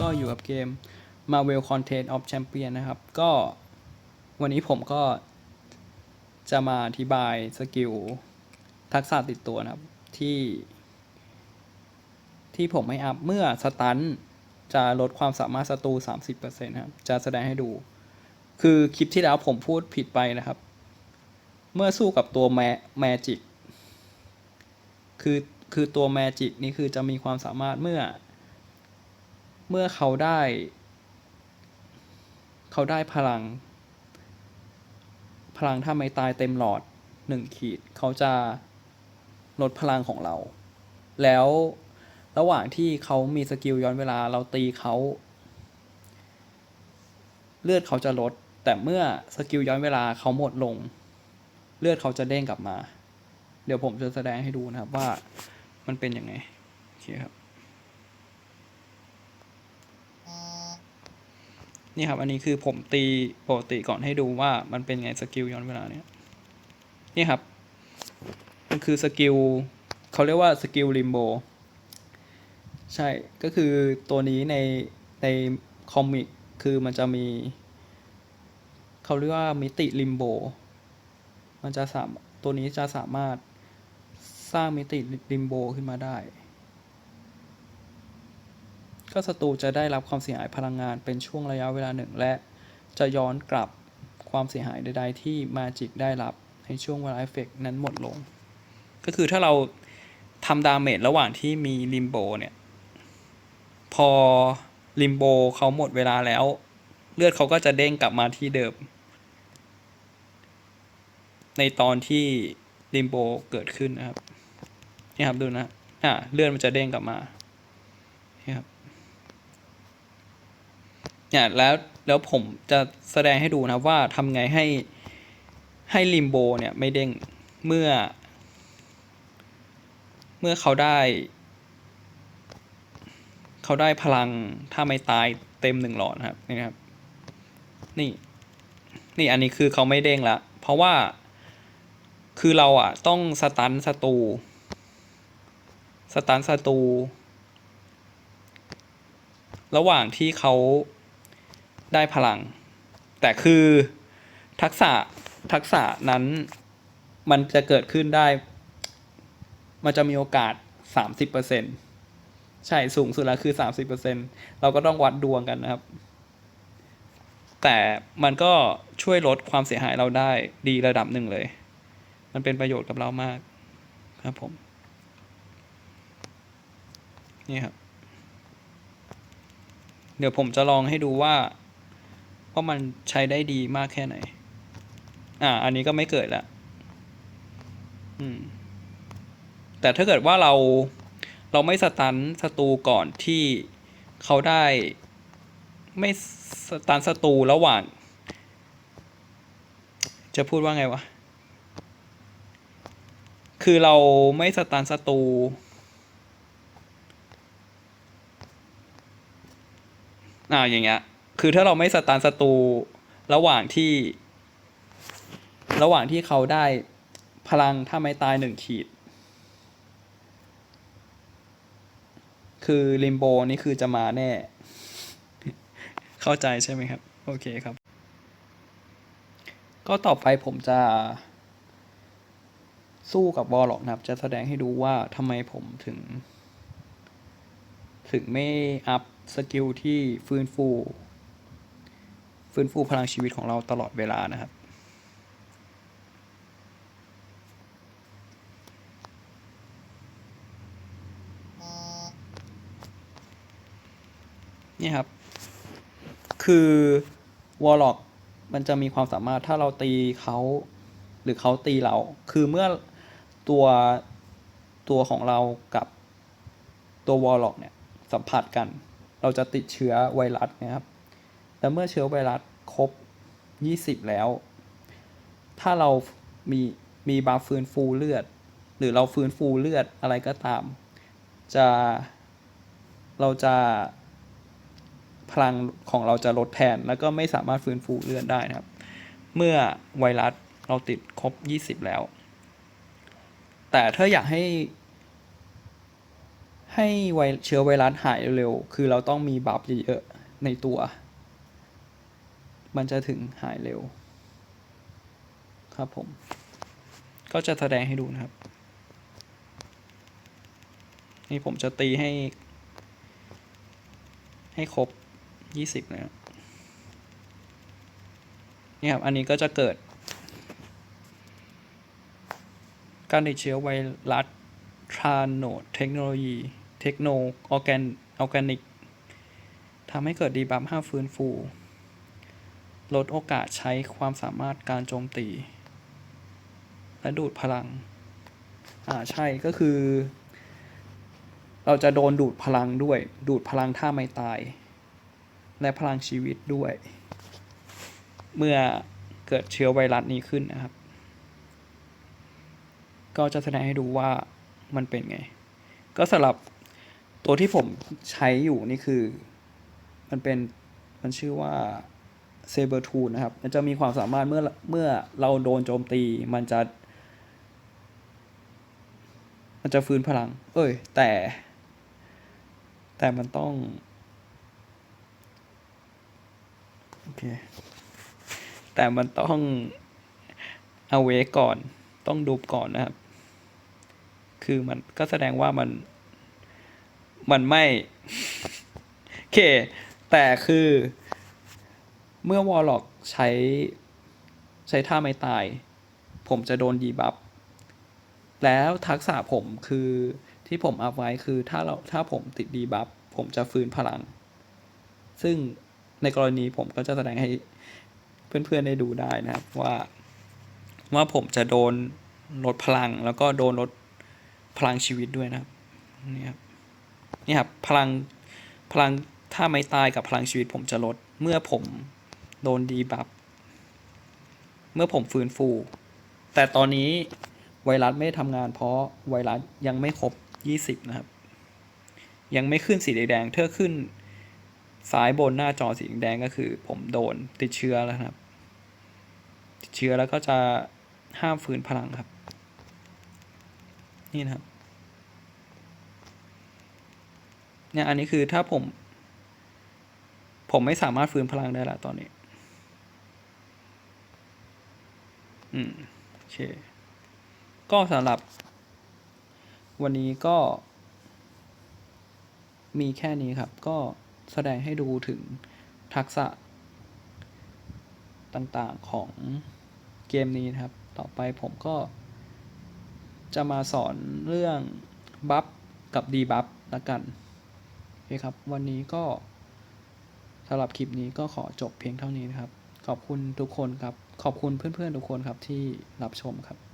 ก็อยู่กับเกม Marvel Contest of Champion นะครับ ก็วันนี้ผมก็จะมาอธิบายสกิลทักษะติดตัวนะครับ ที่ ที่ผมไม่อัพเมื่อสตันจะลดความสามารถศัตรู 30%นะครับ จะแสดงให้ดู คือคลิปที่แล้วผมพูดผิดไปนะครับ เมื่อสู้กับตัวแมแมจิกคือ คือตัวแมจิกนี่คือจะมีความสามารถเมื่อ เมื่อเขาได้ เขาได้พลัง พลังถ้าไม่ตายเต็มหลอดหนึ่งขีด เขาจะลดพลังของเรา แล้วระหว่างที่เขามีสกิลย้อนเวลาเราตีเขาเลือดเขาจะลด แต่เมื่อสกิลย้อนเวลาเขาหมดลง เลือดเขาจะเด้งกลับมา เดี๋ยวผมจะแสดงให้ดูนะครับว่ามันเป็นยังไงโอเคครับ นี่ครับ อันนี้คือผมตีปกติก่อนให้ดูว่ามันเป็นไงสกิลย้อนเวลาเนี่ยนี่ครับ มันคือสกิลเขาเรียกว่าสกิลลิมโบใช่ ก็คือตัวนี้ในในคอมิกคือมันจะมีเขาเรียกว่ามิติลิมโบ มันจะสามตัวนี้จะสามารถสร้างมิติลิมโบขึ้นมาได้ ก็ศัตรูจะได้รับความเสียหายพลังงานเป็นช่วงระยะเวลาหนึ่ง และจะย้อนกลับความเสียหายใดๆที่มาจิกได้รับในช่วงเวลาเอฟเฟกนั้นหมดลง ก็คือถ้าเราทำดาเมจระหว่างที่มีลิมโบเนี่ย พอลิมโบเขาหมดเวลาแล้ว เลือดเขาก็จะเด้งกลับมาที่เดิม ในตอนที่ลิมโบเกิดขึ้นนะครับนี่ครับดูนะอ่าเลือดมันจะเด้งกลับมา นี่ครับ เนี่ยแล้วแล้วผมจะแสดงให้ดูนะว่าทำไงให้ให้ลิมโบเนี่ยไม่เด้งเมื่อ เมื่อเขาได้ เขาได้พลังถ้าไม่ตายเต็มหนึ่งหลอดนะครับนี่ครับ นี่นี่อันนี้คือเขาไม่เด้งละ เพราะว่าคือเราอะ ต้องสตันศัตรูสตันศัตรูระหว่างที่เขา ได้พลัง แต่คือทักษะทักษะนั้นมันจะเกิดขึ้นได้ มันจะมีโอกาสสามสิบเปอร์เซ็นใช่สูงสุดแล้วคือสามสิบเปอร์เซ็นเราก็ต้องวัดดวงกันนะครับ แต่มันก็ช่วยลดความเสียหายเราได้ดีระดับหนึ่งเลย มันเป็นประโยชน์กับเรามากครับผม นี่ครับ เดี๋ยวผมจะลองให้ดูว่า ว่ามันใช้ได้ดีมากแค่ไหน อ่า อันนี้ก็ไม่เกิดละอืม แต่ถ้าเกิดว่าเราเราไม่สตันศัตรูก่อนที่เขาได้ไม่สตันศัตรูระหว่าง จะพูดว่าไงวะ คือเราไม่สตันศัตรูอ่าอย่างเงี้ย คือถ้าเราไม่สตาร์ทศัตรูระหว่างที่ ระหว่างที่เขาได้พลังถ้าไม่ตายหนึ่งขีด คือลิมโบนี่คือจะมาแน่ เข้าใจใช่ไหมครับ โอเคครับ ก็ต่อไปผมจะสู้กับบอลล็อกนะครับ จะแสดงให้ดูว่าทำไมผมถึง ถึงไม่อัพสกิลที่ฟื้นฟู ฟื้นฟูพลังชีวิตของเราตลอดเวลานะครับ นี่ครับ คือวอลล็อกมันจะมีความสามารถถ้าเราตีเขาหรือเขาตีเรา คือเมื่อตัวตัวของเรากับตัววอลล็อกเนี่ยสัมผัสกัน เราจะติดเชื้อไวรัสนะครับ แต่เมื่อเชื้อไวรัสครบ 20 แล้ว ถ้าเรามีมีบาฟฟื้นฟูเลือด หรือเราฟื้นฟูเลือดอะไรก็ตาม จะเราจะพลังของเราจะลดแทน แล้วก็ไม่สามารถฟื้นฟูเลือดได้นะครับ เมื่อไวรัสเราติดครบ 20 แล้ว แต่ถ้าอยากให้ ให้ไวเชื้อไวรัสหายเร็วๆ คือเราต้องมีบัฟเยอะๆในตัว มันจะถึงหายเร็ว ครับผม ก็จะแสดงให้ดูนะครับ นี่ผมจะตีให้ ให้ครบยี่สิบนะครับนี่ครับ อันนี้ก็จะเกิด การติดเชื้อไวรัสทรานโนเทคโนโลยี เทคโนออแกนออแกนิกทำให้เกิดดีบัฟห้าฟื้นฟู ลดโอกาสใช้ความสามารถการโจมตี และดูดพลัง อ่าใช่ก็คือ เราจะโดนดูดพลังด้วย ดูดพลังท่าไม่ตาย และพลังชีวิตด้วย เมื่อเกิดเชื้อไวรัสนี้ขึ้นนะครับ ก็จะแสดงให้ดูว่ามันเป็นไง ก็สำหรับตัวที่ผมใช้อยู่นี่คือ มันเป็นมันชื่อว่า เซเบอร์ทูนะครับ มันจะมีความสามารถเมื่อเมื่อเราโดนโจมตี มันจะ มันจะฟื้นพลัง เอ้ย แต่ แต่มันต้อง โอเค แต่มันต้องเอาเวก่อน ต้องดูก่อนนะครับ คือมันก็แสดงว่ามัน มันไม่ โอเค แต่คือ เมื่อวอลล็อกใช้ใช้ท่าไม่ตาย ผมจะโดนดีบัฟแล้วทักษะผมคือที่ผมอัพไว้คือถ้าเราถ้าผมติดดีบัฟผมจะฟื้นพลัง ซึ่งในกรณีผมก็จะแสดงให้เพื่อนๆได้ดูได้นะครับว่าว่าผมจะโดนลดพลังแล้วก็โดนลดพลังชีวิตด้วยนะครับนี่ครับนี่ครับพลังพลังถ้าไม่ตายกับพลังชีวิตผมจะลดเมื่อผม โดนดีบัฟเมื่อผมฟื้นฟู แต่ตอนนี้ไวรัสไม่ทำงานเพราะไวรัสยังไม่ครบ 20 นะครับ ยังไม่ขึ้นสีแดงๆถ้าขึ้นซ้ายบนหน้าจอสีแดงก็คือ ผมโดนติดเชื้อแล้วครับ ติดเชื้อแล้วก็จะห้ามฟื้นพลังครับ นี่นะครับเนี่ยอันนี้คือถ้าผม ผมไม่สามารถฟื้นพลังได้ละตอนนี้ อืมโอเค ก็สำหรับ วันนี้ก็ มีแค่นี้ครับ ก็แสดงให้ดูถึงทักษะ ต่างๆของเกมนี้นะครับ ต่อไปผมก็ จะมาสอนเรื่องบัฟกับดีบัฟละกันโอเคครับ วันนี้ก็สำหรับคลิปนี้ก็ขอจบเพียงเท่านี้นะครับ ขอบคุณทุกคนครับ ขอบคุณเพื่อนๆทุกคนครับที่รับชมครับ